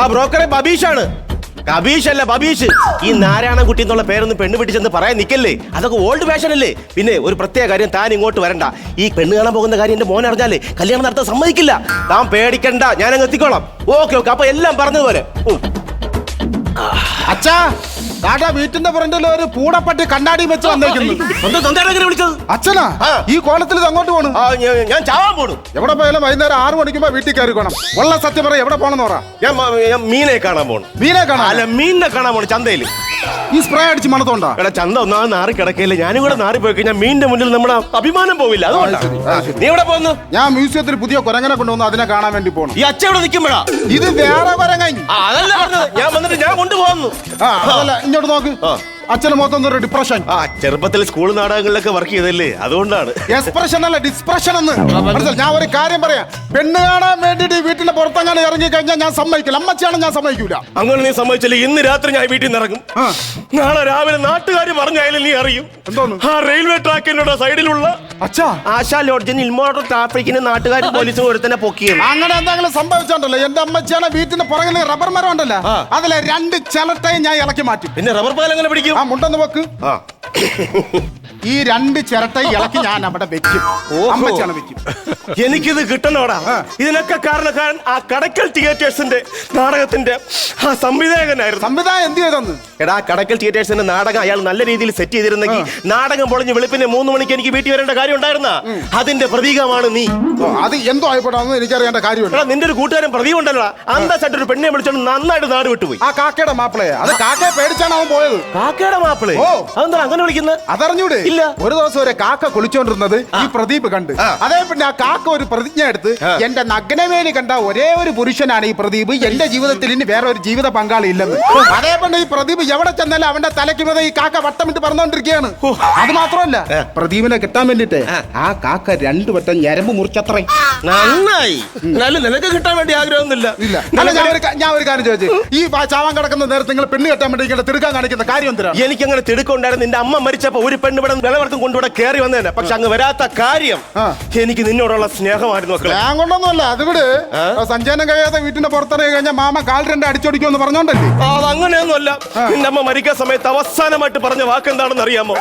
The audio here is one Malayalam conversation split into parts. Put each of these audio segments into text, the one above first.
ആ ബ്രോക്കറെ ബബീഷാണ്. കബീഷ് അല്ല ബബീഷ്. ഈ നാരായണ കുട്ടി എന്നുള്ള പേരൊന്നും പെണ്ണ് പിടിച്ചെന്ന് പറയാൻ നിൽക്കല്ലേ അതൊക്കെ ഓൾഡ് ഫാഷൻ അല്ലേ? പിന്നെ ഒരു പ്രത്യേക കാര്യം താൻ ഇങ്ങോട്ട് വരണ്ട. ഈ പെണ്ണ് കാണാൻ പോകുന്ന കാര്യം എന്റെ മോൻ അറിഞ്ഞാലേ കല്യാണം നടത്താൻ സമ്മതിക്കില്ല. താൻ പേടിക്കണ്ട ഞാൻ അങ്ങ് എത്തിക്കോളാം. ഓക്കെ ഓക്കെ അപ്പൊ എല്ലാം പറഞ്ഞതുപോലെ. അച്ഛാ ദാണ്ടാ വീട്ടിന്റെ ഫ്രണ്ടിൽ ഒരു പൂടപ്പട്ടി കണ്ണാടി വെച്ച് വന്നേക്കുന്നു. വിളിച്ചത്? അച്ഛനാ ഈ കോലത്തിൽ ഇത് അങ്ങോട്ട് പോണു. ഞാൻ- ചാവാൻ പോണു. എവിടെ പോയാലും വൈകുന്നേരം ആറു മണിക്കുമ്പോ വീട്ടിൽ കയറി കാണാം ഉള്ള സത്യം പറ എവിടെ പോണെന്ന് പറ. ഞാൻ മീനെ കാണാൻ പോണു. മീനെ കാണാൻ അല്ല മീനിനെ കാണാൻ പോണു ചന്തയിൽ. ഈ സ്പ്രേ അടിച്ച് മണത്തോണ്ടാ? എടാ ചന്ത ഒന്നാമത് നാറി കിടക്കയില്ല. ഞാനും കൂടെ നാറി പോയി കഴിഞ്ഞാൽ മീനിന്റെ മുന്നിൽ നമ്മുടെ അഭിമാനം പോവില്ല. അതുകൊണ്ടാ. നീ എവിടെ പോകുന്നു ഞാൻ മ്യൂസിയത്തിൽ പുതിയ കുരങ്ങനെ കൊണ്ടുവന്നു അതിനെ കാണാൻ വേണ്ടി പോണം. ഈ അച്ഛ ഇവിടെ നിൽക്കുമ്പോഴാ? ഇത് വേറെ കുരങ്ങ ആ, അതല്ല പറഞ്ഞത്. ഞാൻ വന്നിട്ട് ഞാൻ കൊണ്ടുപോകുന്നു. ആ അതല്ല ഇങ്ങോട്ട് നോക്ക്. അച്ഛന് മൊത്തം ഒരു ഡിപ്രഷൻ ആ ചെറുപ്പത്തിൽ സ്കൂൾ നാടകങ്ങളിലൊക്കെ വർക്ക് ചെയ്തല്ലേ അതുകൊണ്ടാണ്. എക്സ്പ്രഷൻ അല്ല ഡിസ്പ്രഷൻ എന്ന്. മനസ്സിലായി ഞാൻ ഒരു കാര്യം പറയാം. പെണ്ണ് കാണാൻ വേണ്ടിട്ട് വീട്ടിൽ വീട്ടിന്റെ പുറത്തെങ്ങാനും ഇറങ്ങി കഴിഞ്ഞാൽ ഞാൻ സമ്മതിക്കില്ല. അമ്മച്ചാണ് ഞാൻ സമ്മതിക്കൂല. അങ്ങനെ നീ സമ്മതിച്ചില്ല? ഇന്ന് രാത്രി ഞാൻ വീട്ടിൽ നിന്ന് ഇറങ്ങും. നാളെ രാവിലെ നാട്ടുകാർ പറഞ്ഞായാലും നീ അറിയും. എന്തോന്ന്? ആ റെയിൽവേ ട്രാക്കിന്റെ സൈഡിലുള്ള അച്ഛാ. ആശാ ലോഡ്ജിന് ഇൽമോട്ടർ ട്രാഫിക്കിന് നാട്ടുകാർ പോലീസും ഒരുത്തന്നെ പൊക്കിയത്. അങ്ങനെ എന്തെങ്കിലും സംഭവിച്ചോണ്ടല്ലോ? എന്റെ അമ്മച്ചാണ് വീട്ടിന്റെ പുറകിൽ റബ്ബർ മരം ഉണ്ടല്ലോ? അതിലെ രണ്ട് ചിരട്ടയും ഞാൻ ഇളക്കി മാറ്റി. പിന്നെ റബ്ബർ പാൽ എങ്ങനെ പിടിക്കും? ആ മുണ്ടെന്ന് വെക്ക്. ആ. ഈ രണ്ട് ചിരട്ട ഇളക്കി ഞാൻ അവിടെ വെക്കും. അമ്മച്ചാണ് വെക്കും. എനിക്കിത് കിട്ടണോടാ? ഇതിനൊക്കെ കാരണക്കാരൻ ആ കടക്കൽ തിയേറ്റേഴ്സിന്റെ നാടകത്തിന്റെ ആ സംവിധായകനായിരുന്നു. സംവിധാനം എന്ത് ചെയ്തെന്ന് എടാ കടക്കൽ തിയേറ്റേഴ്സിന്റെ നാടകം അയാൾ നല്ല രീതിയിൽ സെറ്റ് ചെയ്തിരുന്നെങ്കിൽ നാടകം പൊളിഞ്ഞ് വെളുപ്പിന് മൂന്ന് മണിക്ക് എനിക്ക് വീട്ടിൽ വരേണ്ട കാര്യം ഉണ്ടായിരുന്ന? അതിന്റെ പ്രതീകമാണ് നീ. ഓ, അത് എന്തോ ആയിപ്പോട്ടെ അതൊന്നും എനിക്കറിയേണ്ട കാര്യമുണ്ട്. എടാ നിന്റെ ഒരു കൂട്ടുകാരൻ പ്രതീകം ഉണ്ടല്ലോ അന്തസ്സായിട്ട് ഒരു പെണ്ണെ വിളിച്ചോണ്ട് നന്നായിട്ട് നാട് വിട്ടുപോയി. ആ കാക്കയുടെ മാപ്പിളയെ. അത് കാക്കയെ പേടിച്ചാണ് അവൻ പോയത്. കാക്കയുടെ മാപ്പിളെ ഓ. അതെന്താ അങ്ങനെ വിളിക്കുന്നത് അതറിഞ്ഞൂടെ? ഇല്ല. ഒരു ദിവസം ഒരു കാക്ക കുളിച്ചോണ്ടിരുന്നത് ഈ പ്രദീപ് കണ്ട്. അതേ പിന്നെ ആ കാക്ക ഒരു പ്രതിജ്ഞ എടുത്ത്. എന്റെ നഗ്നമേനി കണ്ട ഒരേ ഒരു പുരുഷനാണ് ഈ പ്രദീപ്. എന്റെ ജീവിതത്തിൽ ഇനി വേറെ ഒരു ജീവിത പങ്കാളി ഇല്ലെന്ന്. അതേ പിന്നെ ഈ പ്രദീപ് എവിടെ ചെന്നാലും അവന്റെ തലയ്ക്ക് മീതെ ഈ കാക്ക വട്ടമിട്ട് പറഞ്ഞോണ്ടിരിക്കുകയാണ് അത് മാത്രമല്ല പ്രദീപിനെ കിട്ടാൻ വേണ്ടിട്ട് ആ. കാക്ക രണ്ടു വട്ടം ഞരമ്പ് മുറിച്ചത്രേ. നന്നായി. എന്നാലും നിനക്ക് കിട്ടാൻ വേണ്ടി ആഗ്രഹമൊന്നുമില്ല. ഇല്ല. അല്ല ഞാൻ ഒരു ഞാൻ ഒരു കാര്യം ചോദിച്ചു. ഈ ചാവാൻ കിടക്കുന്ന നേരത്തെ നിങ്ങൾ പെണ്ണ് കെട്ടാൻ വേണ്ടി ഇങ്ങനെ തിടുക്കാൻ കാണിക്കുന്ന കാര്യം എന്തിനാണ്? എനിക്കങ്ങനെ തിടുക്കുണ്ടായിരുന്നു നിന്റെ അമ്മ മരിച്ചപ്പോ ഒരു പെണ്ണ് ഇവിടെ വിളവർക്കും കൊണ്ടുവിടെ കയറി വന്നതന്നെ. പക്ഷെ അങ്ങ് വരാത്ത കാര്യം എനിക്ക് നിന്നോടുള്ള സ്നേഹമായിരുന്നു മക്കളെ. ഞാൻ കൊണ്ടൊന്നുമല്ല അത് വിട്. ആ? സഞ്ചയനം കഴിയാതെ വീട്ടിന്റെ പുറത്തിറങ്ങി കഴിഞ്ഞാൽ മാമ കാൽ രണ്ട് അടിച്ചോടിക്കുമെന്ന് പറഞ്ഞോണ്ടല്ലേ? അത് അങ്ങനെയൊന്നുമല്ല നിന്റെ അമ്മ മരിക്കാൻ സമയത്ത് അവസാനമായിട്ട് പറഞ്ഞ വാക്ക് എന്താണെന്ന് അറിയാമോ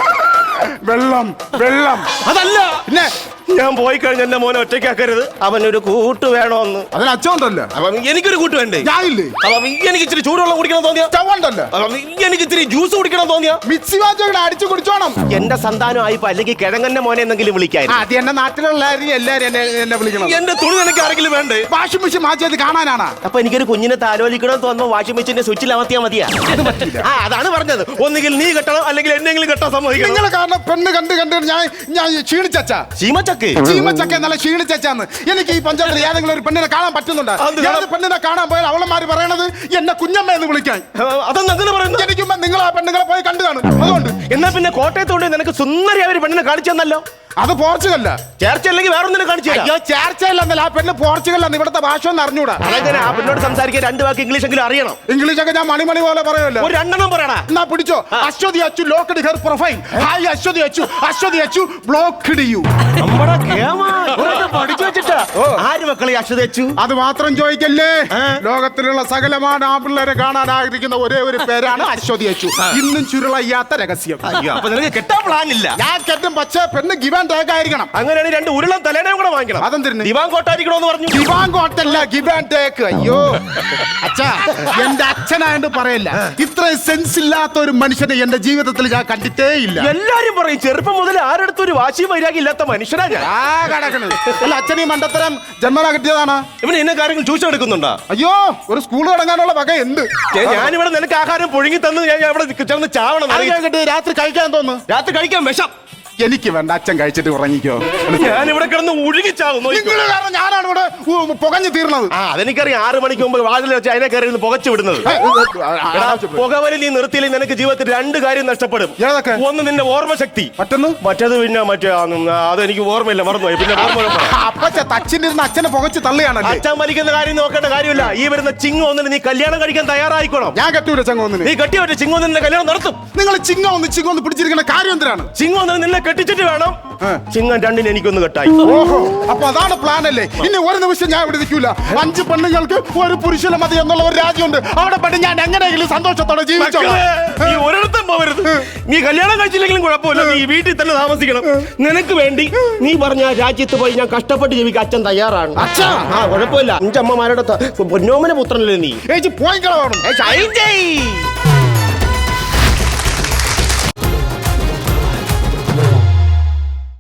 വെള്ളം വെള്ളം. അതല്ല. പിന്നെ ഞാൻ പോയി കഴിഞ്ഞ എന്റെ മോനെ ഒറ്റയ്ക്കാക്കരുത് അവനൊരു കൂട്ട് വേണോന്ന് അതിന് അച്ഛണ്ടല്ലോ അപ്പം എനിക്കൊരു കൂട്ട് വേണ്ടേ? ഞാനില്ലേ? അപ്പം എനിക്ക് ഇച്ചിരി ചൂടുവെള്ളം കുടിക്കണം തോന്നിയ? ചവണ്ടല്ലോ അപ്പം എനിക്ക് ഇച്ചിരി ജ്യൂസ് കുടിക്കണം തോന്നിയാ? മിക്സി വാച്ചോടെ അടിച്ചു കുടിച്ചോണം. എന്റെ സന്താനമായിപ്പോ അല്ലെങ്കിൽ കിഴങ്ങന്റെ മോനെ എന്തെങ്കിലും വിളിക്കാൻ വിളിക്കായിരുന്നു അത് എന്റെ നാട്ടിലുള്ള എല്ലാരും എന്നെ എന്നെ വിളിക്കണം. എന്റെ തുണി നിനക്ക് ആരെങ്കിലും വേണ്ടേ? വാഷിംഗ് മെഷീൻ മാറ്റിയത് കാണാനാണ്. അപ്പൊ എനിക്കൊരു കുഞ്ഞിനെ താലോലിക്കണം തോന്നുമ്പോ വാഷിംഗ് മെഷീന്റെ സ്വിച്ചിൽ അമർത്തിയാ മതിയാ? ആ അതാണ് പറഞ്ഞത്. ഒന്നുകിൽ നീ കെട്ടണം അല്ലെങ്കിൽ എന്നെങ്കിലും കെട്ടാൻ സമ്മതിക്കണം. നിങ്ങളെ കാരണം പെണ്ണ് കണ്ട് കണ്ട് ഞാൻ ഞാൻ ക്ഷീണിച്ചാ ചീമച്ചക്ക്. ചീമച്ചക്ക നല്ല ക്ഷീണിച്ചാന്ന് എനിക്ക് ഈ പഞ്ചായത്തിൽ ഏതെങ്കിലും ഒരു പെണ്ണിനെ കാണാൻ പറ്റുന്നുണ്ട്? ഏത് പെണ്ണിനെ കാണാൻ പോയാൽ അവളന്മാര് പറയണത് എന്നെ കുഞ്ഞമ്മ എന്ന് വിളിക്കാൻ. അതെന്ന് അങ്ങനെ പറയുന്നു എനിക്ക് നിങ്ങൾ ആ പെണ്ണുങ്ങളെ പോയി കണ്ടു കാണും. അതുകൊണ്ട് എന്നാ പിന്നെ കോട്ടയത്തോണ്ട് നിനക്ക് സുന്ദരി അവർ പെണ്ണിനെ കാണിച്ചു തന്നല്ലോ. അത് പോർച്ചുഗല്ല ചേർച്ച അല്ലെങ്കിൽ വേറെ ഒന്നിനെ കാണിച്ചു. അയ്യോ ചേർച്ചയില്ലെന്നല്ല ആ പെണ്ണ് പോർച്ചുഗലാണ് ഇവിടുത്തെ ഭാഷ ഒന്ന് അറിഞ്ഞൂടാ. അതെങ്ങനെ? ആ പെണ്ണോട് സംസാരിക്കാൻ രണ്ട് വാക്ക് ഇംഗ്ലീഷ് എങ്കിലും അറിയണം. ഇംഗ്ലീഷ് ഒക്കെ ഞാൻ മണിമണി പോലെ പറയുമല്ലോ. ഒരു രണ്ടെണ്ണം പറയണ. എന്നാ പിടിച്ചോ? Aswathi Achu locked her profile. Hi Aswathi Achu. Aswathi Achu blocked you. നമ്മടെ കേമ ഇവരൊക്കെ പഠിച്ചു വെച്ചിട്ടാ. ആര് മക്കളെ അശ്വതി അച്ചു? അത് മാത്രം ചോദിക്കല്ലേ? ലോകത്തിലുള്ള സകലമാണ് ആ പിള്ളേരെ കാണാൻ ആഗ്രഹിക്കുന്ന ഒരേ ഒരു പേരാണ് അശ്വതി അച്ചു. ഇന്നും ചുരുളയ്യാത്ത രഹസ്യം. അയ്യോ അപ്പൊ നിനക്ക് കെട്ടാൻ പ്ലാൻ ഇല്ല. ഞാൻ കെട്ടും പക്ഷേ പെണ്ണ് ഗിവാൻ ടേക്ക് ആയിരിക്കണം. അങ്ങനെയാണ് രണ്ട് ഉരുളം തലേനയും കൂടെ വാങ്ങിക്കണം. അതെന്തിന്? ദിവാൻ കോട്ടായിരിക്കണോന്ന് പറഞ്ഞു. ദിവാൻ കോട്ടല്ല ഗിവാൻ ടേക്ക്. അയ്യോ. അച്ഛാ എന്റെ അച്ഛനായോണ്ട് പറയല്ല. ഇത്രയും സെൻസ് ഇല്ലാത്ത ഒരു മനുഷ്യനെ എന്റെ ജീവിതത്തിൽ ഞാൻ കണ്ടിട്ടേ ഇല്ല. എല്ലാരും പറയും ചെറുപ്പം മുതൽ ആരെടുത്ത് ഒരു വാശി വൈരാഗ്യം ഇല്ലാത്ത മനുഷ്യനാ ഞാൻ. ആ കടക്കണത് അല്ല അച്ഛൻ ഈ മണ്ടത്തരം ജന്മന കിട്ടിയതാണ്. ഇവൻ എന്നെ കാര്യങ്ങൾ ചൂച്ചെടുക്കുന്നുണ്ടോ അയ്യോ ഒരു സ്കൂൾ തുടങ്ങാനുള്ള വക എന്ത്? ഞാനിവിടെ നിനക്ക് ആഹാരം പുഴുങ്ങി തന്നു ഞാൻ അവിടെ ഇവിടെ ചെന്ന് ചാവണം രാത്രി കഴിക്കാൻ തോന്നുന്നു. രാത്രി കഴിക്കാൻ വിഷം. എനിക്ക് വേണ്ട അച്ഛൻ കഴിച്ചിട്ട് ഉറങ്ങിക്കോ. ഞാൻ ഇവിടെ കിടന്ന് ഒഴുകിച്ചാകുന്നു നിങ്ങൾ കാരണം ഞാനാണ് ഇവിടെ ഉ- പുകഞ്ഞു തീർന്നത്. ആ അതെനിക്കറിയാം. ആറ് മണിക്ക് മുമ്പ് വാതിൽ വെച്ച് അതിനെ കയറി ഇരുന്ന് പുകച്ചു വിടുന്നത്. എടാ, പുകവലി നീ നിർത്തിയില്ലെങ്കിൽ നിനക്ക് ജീവിതത്തിൽ രണ്ട് കാര്യം നഷ്ടപ്പെടും. ഏതൊക്കെ? ഒന്ന് നിന്റെ ഓർമ്മശക്തി. മറ്റൊന്ന്? മറ്റേത് പിന്നെ മറ്റേ ആ, ഉം, ആ, അതെനിക്ക് ഓർമ്മയില്ല മറന്നുപോയി. പിന്നെ ഓർമ്മ. അപ്പച്ച അച്ഛനെ പുകച്ച് തള്ളിയാണല്ലേ അച്ഛൻ മരിക്കുന്ന കാര്യം നോക്കേണ്ട കാര്യമില്ല. ഈ വരുന്ന ചിങ്ങ ഒന്നിന് നീ കല്യാണം കഴിക്കാൻ തയ്യാറായിക്കോണം. ഞാൻ കെട്ടൂല ചങ്ങോന്നിന് നീ കെട്ടി പറ്റ ചിങ്ങ ഒന്നിന്റെ കല്യാണം നടത്തും. നിങ്ങൾ ചിങ്ങ ഒന്ന് ചിങ്ങ ഒന്ന് പിടിച്ചിരിക്കുന്ന കാര്യം എന്തിനാണ്? ചിങ്ങ ഒന്നിന് നിന്നെ കെട്ടിച്ചിട്ട് വേണം. ചിങ്ങം രണ്ടിന് എനിക്കൊന്ന് കെട്ടായി. ഓഹോ അപ്പൊ അതാണ് പ്ലാൻ അല്ലേ? ഇനി ഒരു നിമിഷം ഞാൻ ഇവിടെ നിൽക്കൂല അഞ്ച് പെണ്ണുങ്ങൾക്ക് ഒരു പുരുഷന് മതി എന്നുള്ള ഒരു രാജ്യമുണ്ട്. അവിടെ പെട്ട് ഞാൻ എങ്ങനെയെങ്കിലും സന്തോഷത്തോടെ ജീവിച്ചോളാം. നീ ഒരിടത്തും പോകരുത് നീ കല്യാണം കഴിച്ചില്ലെങ്കിലും കുഴപ്പമില്ല. നീ വീട്ടിൽ തന്നെ താമസിക്കണം. നിനക്ക് വേണ്ടി നീ പറഞ്ഞ രാജ്യത്ത് പോയി ഞാൻ കഷ്ടപ്പെട്ട് ജീവിക്കാൻ അച്ഛൻ തയ്യാറാണ്. അച്ഛാ? ആ കുഴപ്പമില്ല. അഞ്ചമ്മമാരുടെ പൊന്നോമന പുത്രനല്ലേ നീ? ഏച്ചി പോയിക്കളാണ്.